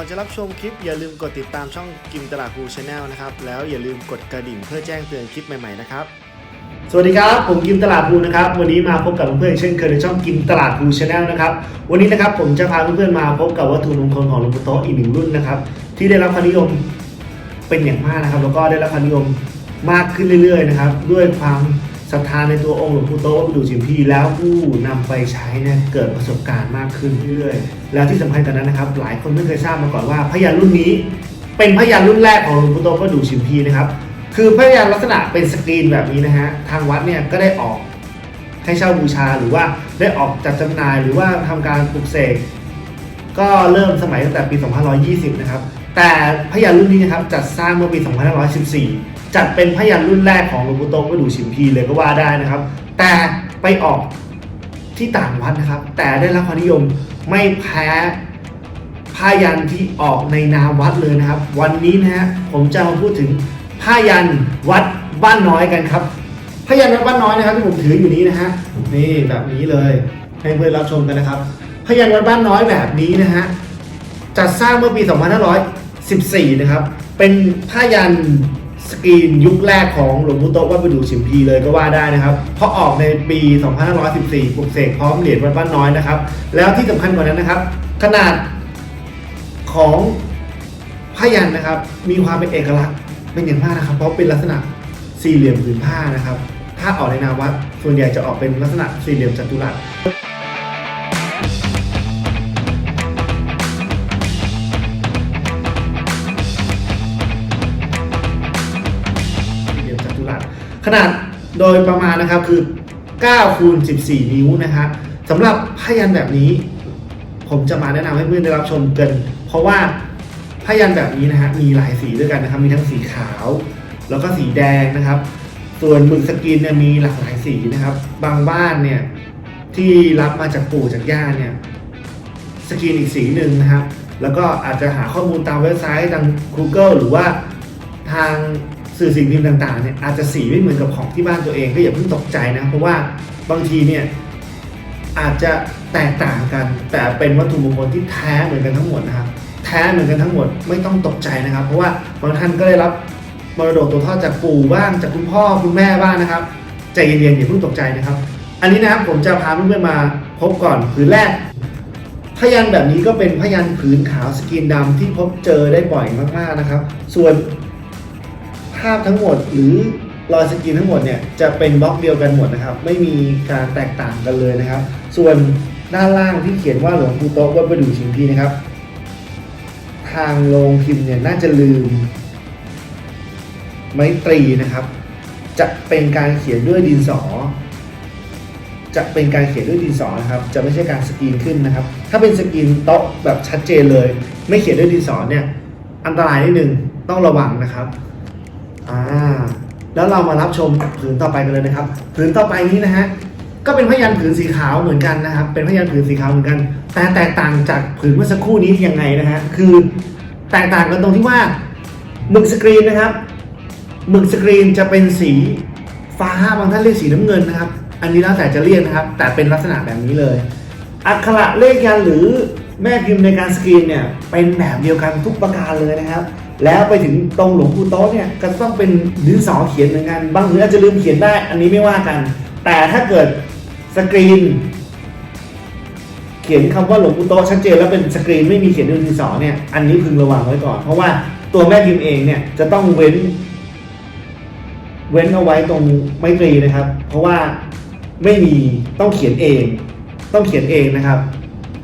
ก่อนจะรับชมคลิปอย่าลืมกดติดตามช่องกิมตลาดภูชาแนลนะครับ แล้วอย่าลืมกดกระดิ่งเพื่อแจ้งเตือนคลิปใหม่ๆนะครับ สวัสดีครับ ผมกิมตลาดภูนะครับ วันนี้มาพบกับเพื่อนๆเช่นเคยในช่องกิมตลาดภูชาแนลนะครับ วันนี้นะครับผมจะพาเพื่อนๆมาพบกับวัตถุมงคลของหลวงปู่โตอีกหนึ่งรุ่นนะครับ ที่ได้รับความนิยมเป็นอย่างมากนะครับ แล้วก็ได้รับความนิยมมากขึ้นเรื่อยๆนะครับ ด้วยความ ศรัทธาในตัวองค์หลวงปู่โตะวัดประดู่ชิมพีแล้วผู้นำไปใช้เนี่ยเกิดประสบการณ์มากขึ้นเรื่อยๆ แล้วที่สำคัญกว่านั้นนะครับ หลายคนไม่เคยทราบมาก่อนว่าพยันรุ่นนี้ เป็นพยันรุ่นแรกของหลวงปู่โตะวัดประดู่ชิมพีนะครับ คือพยันลักษณะเป็นสกรีนแบบนี้นะฮะทางวัดเนี่ยก็ได้ออกให้เช่าบูชาหรือว่าได้ออกจัดจำหน่ายหรือว่าทำการปลุกเสกก็เริ่มสมัยตั้งแต่ปี 2520 นะครับ แต่พยันรุ่นนี้นะครับจัดสร้างเมื่อปี 2514 จัดเป็นพยันรุ่นแรกของหลวงปู่โตะวัดดูชิมพีเลยก็ว่าได้นะครับ แต่ไปออกที่ต่างวัดนะครับ แต่ได้รับความนิยมไม่แพ้พยันที่ออกในนามวัดเลยนะครับ วันนี้นะฮะผมจะมาพูดถึงพยันวัดบ้านน้อยกันครับพยันวัดบ้านน้อยนะครับที่ผมถืออยู่นี้นะฮะนี่แบบนี้เลยให้เพื่อนรับชมกันนะครับพยันวัดบ้านน้อยแบบนี้นะฮะ จัดสร้างเมื่อปี 2514 นะครับ เป็นผ้ายันสกรีนยุคแรกของหลวงปู่โตะวัดปดูชิมพีเลยก็ว่าได้นะครับ เพราะออกในปี 2514ปลุกเสกพร้อมเหรียญวัดบ้านน้อยนะครับ แล้วที่สำคัญกว่านั้นนะครับ ขนาดของผ้ายันนะครับ มีความเป็นเอกลักษณ์เป็นอย่างมากนะครับ เพราะเป็นลักษณะสี่เหลี่ยมผืนผ้านะครับ ถ้าออกในนาวัดส่วนใหญ่จะออกเป็นลักษณะสี่เหลี่ยมจัตุรัส ขนาดโดยประมาณนะครับคือ9คูณ14 นิ้วนะครับสำหรับผ้ายันแบบนี้ ผมจะมาแนะนำให้เพื่อนได้รับชมกัน เพราะว่าผ้ายันแบบนี้นะฮะมีหลายสีด้วยกันนะครับมีทั้งสีขาว แล้วก็สีแดงนะครับ ส่วนหมึกสกินเนี่ยมีหลากหลายสีนะครับ บางบ้านเนี่ยที่รับมาจากปู่จากย่าเนี่ยสกรีนอีกสีหนึ่งนะครับ แล้วก็อาจจะหาข้อมูลตามเว็บไซต์ทาง Google หรือว่าทาง สื่อสิ่งพิมพ์ต่างๆเนี่ยอาจจะสีไม่เหมือนกับของที่บ้านตัวเองก็อย่าเพิ่งตกใจนะ เพราะว่าบางทีเนี่ยอาจจะแตกต่างกัน แต่เป็นวัตถุมงคลที่แท้เหมือนกันทั้งหมดนะครับ แท้เหมือนกันทั้งหมดไม่ต้องตกใจนะครับ เพราะว่าบางท่านก็ได้รับมรดกตัวทอดจากปู่บ้างจากคุณพ่อคุณแม่บ้างนะครับใจเย็นๆอย่าเพิ่งตกใจนะครับ อันนี้นะครับผมจะพาเพื่อนๆมาพบก่อนผืนแรกพยันแบบนี้ก็เป็นพยันผืนขาวสกรีนดำที่พบเจอได้บ่อยมากๆนะครับ ส่วน ภาพทั้งหมดหรือรอยสกรีนทั้งหมดเนี่ยจะเป็นบล็อกเดียวกันหมดนะครับ ไม่มีการแตกต่างกันเลยนะครับ ส่วนด้านล่างที่เขียนว่าหลวงปู่โต๊ะวัดประดู่ชิมพีนะครับ ทางโรงพิมพ์เนี่ยน่าจะลืม ไม้ตรีนะครับ จะเป็นการเขียนด้วยดินสอ จะเป็นการเขียนด้วยดินสอนะครับ จะไม่ใช่การสกรีนขึ้นนะครับ ถ้าเป็นสกรีนโต๊ะแบบชัดเจนเลย ไม่เขียนด้วยดินสอเนี่ยอันตรายนิดนึงต้องระวังนะครับ อ่าแล้วเรามารับชมผืนต่อไปกันเลยนะครับ ผืนต่อไปนี้นะฮะก็เป็นพยันผืนสีขาวเหมือนกันนะครับ เป็นพยันผืนสีขาวเหมือนกัน แต่แตกต่างจากผืนเมื่อสักครู่นี้ยังไงนะฮะคือแตกต่างกันตรงที่ว่าหมึกสกรีนนะครับหมึกสกรีนจะเป็นสีฟ้าบางท่านเรียกสีน้ำเงินนะครับ อันนี้แล้วแต่จะเรียกนะครับ แต่เป็นลักษณะแบบนี้เลยอักขระเลขยันหรือแม่พิมพ์ในการสกรีนเนี่ยเป็นแบบเดียวกันทุกประการเลยนะครับ แล้วไปถึงตรงหลวงปู่โต๊ะเนี่ยก็ต้องเป็นดินสอเขียนเหมือนกันบางทีอาจจะลืมเขียนได้ อันนี้ไม่ว่ากัน แต่ถ้าเกิดสกรีน เขียนคำว่าหลวงปู่โตะชัดเจนแล้วเป็นสกรีนไม่มีเขียนด้วยดินสอเนี่ยอันนี้พึงระวังไว้ก่อน เพราะว่าตัวแม่พิมพ์เองเนี่ยจะต้องเว้น เว้นเอาไว้ตรงไม้ตรีนะครับ เพราะว่าไม่มีต้องเขียนเอง ต้องเขียนเองนะครับ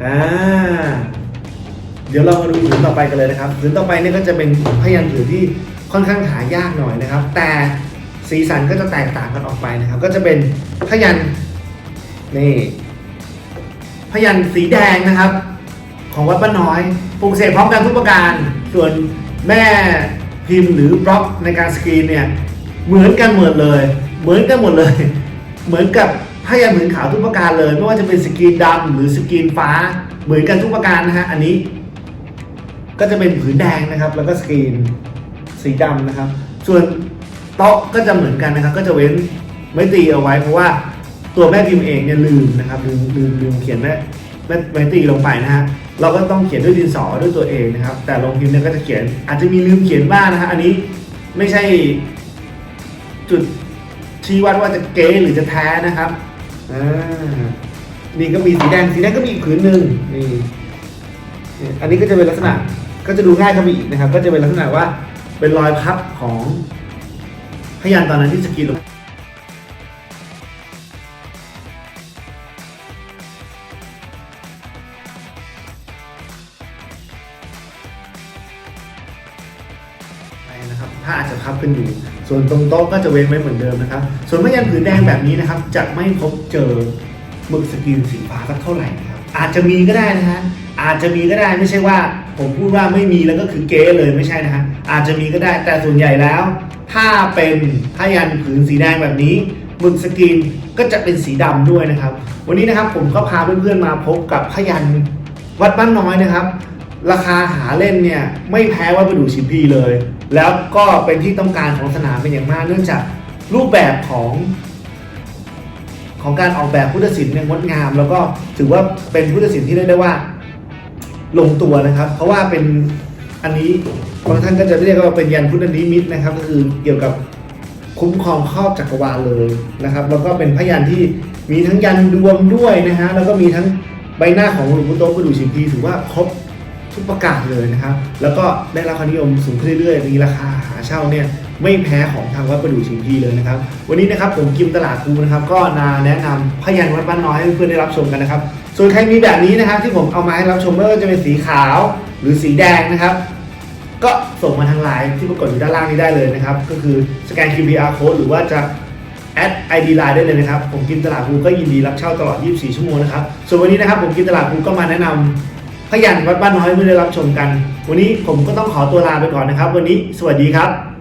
อ่า เดี๋ยวเรามาดูผืนต่อไปกันเลยนะครับผืนต่อไปนี่ก็จะเป็นพยันผืนที่ค่อนข้างหายากหน่อยนะครับ แต่สีสันก็จะแตกต่างกันออกไปนะครับ ก็จะเป็นพยันนี่พยันสีแดงนะครับ ของวัดบ้าน้อยปลูกเสกพร้อมกันทุกประการ ส่วนแม่พิมพ์หรือบล็อกในการสกรีนเนี่ยเหมือนกันหมดเลย เหมือนกันหมดเลย เหมือนกับพยันผืนขาวทุกประการเลยไม่ว่าจะเป็นสกรีนดำหรือสกรีนฟ้า เหมือนกันทุกประการนะฮะอันนี้ ก็จะเป็นผืนแดงนะครับ แล้วก็สกรีนสีดำนะครับ ส่วนโต๊ะก็จะเหมือนกันนะครับ ก็จะเว้นไม่ตีเอาไว้เพราะว่าตัวแม่พิมพ์เองเนี่ยลืมนะครับลืมลืมลืมเขียนแม่แม่ไม้ตีลงไปนะฮะเราก็ต้องเขียนด้วยดินสอด้วยตัวเองนะครับ แต่โรงพิมพ์เนี่ยก็จะเขียน อาจจะมีลืมเขียนบ้างนะฮะอันนี้ไม่ใช่จุดชี้วัดว่าจะเก๊หรือจะแท้นะครับอ่านี่ก็มีสีแดงสีแดงก็มีอีกผืนหนึ่งนี่อันนี้ก็จะเป็นลักษณะ ก็จะดูง่ายเข้าไปอีกนะครับ ก็จะเป็นลักษณะว่าเป็นรอยพับของพยานตอนนั้นที่สกรีนลงไปนะครับผ้าอาจจะพับกันอยู่ ส่วนตรงโต๊ะก็จะเว้นไว้เหมือนเดิมนะครับ ส่วนพยันผืนแดงแบบนี้นะครับ จะไม่พบเจอหมึกสกรีนสีฟ้าสักเท่าไหร่นะครับ อาจจะมีก็ได้นะฮะ อาจจะมีก็ได้ไม่ใช่ว่า ผมพูดว่าไม่มีแล้วก็คือเก๊เลยไม่ใช่นะฮะอาจจะมีก็ได้แต่ส่วนใหญ่แล้ว ถ้าเป็นพยันผืนสีแดงแบบนี้มึกสกรีนก็จะเป็นสีดำด้วยนะครับ วันนี้นะครับผมก็พาเพื่อนๆมาพบกับพยันวัดบ้านน้อยนะครับ ราคาหาเล่นเนี่ยไม่แพ้วัสดุชิมพีเลย แล้วก็เป็นที่ต้องการของสนามเป็นอย่างมาก เนื่องจากรูปแบบของของการออกแบบพุทธศิลป์เนี่ยงดงาม แล้วก็ถือว่าเป็นพุทธศิลป์ที่เรียกได้ว่า ลงตัวนะครับ เพราะว่าเป็นอันนี้บางท่านก็จะเรียกว่าเป็นยันพุทธนิมิตนะครับ ก็คือเกี่ยวกับคุ้มครองครอบจักรวาลเลยนะครับ แล้วก็เป็นพยันที่มีทั้งยันดวงด้วยนะฮะแล้วก็มีทั้งใบหน้าของหลวงปู่โต๊ะประดูชิมพีถือว่าครบทุกประกาศเลยนะครับ แล้วก็ได้รับความนิยมสูงขึ้นเรื่อยๆมีราคาหาเช่าเนี่ย ไม่แพ้ของทางวัดประดู่ชิมพีเลยนะครับ วันนี้นะครับผมกิมตลาดภูนะครับ ก็นาแนะนำพยันวัดบ้านน้อยให้เพื่อนได้รับชมกันนะครับ ส่วนใครมีแบบนี้นะครับ ที่ผมเอามาให้รับชมไม่ว่าจะเป็นสีขาวหรือสีแดงนะครับ ก็ส่งมาทางไลน์ที่ปรากฏอยู่ด้านล่างนี้ได้เลยนะครับ ก็คือสแกน QR code หรือว่าจะแอด ID Line ได้เลยนะครับ ผมกินตลาดภูก็ยินดีรับเช่าตลอด 24 ชั่วโมงนะครับ ส่วนวันนี้นะครับผมกินตลาดภูก็มาแนะนำพยันวัดบ้านน้อยเพื่อได้รับชมกัน วันนี้ผมก็ต้องขอตัวลาไปก่อนนะครับ วันนี้สวัสดีครับ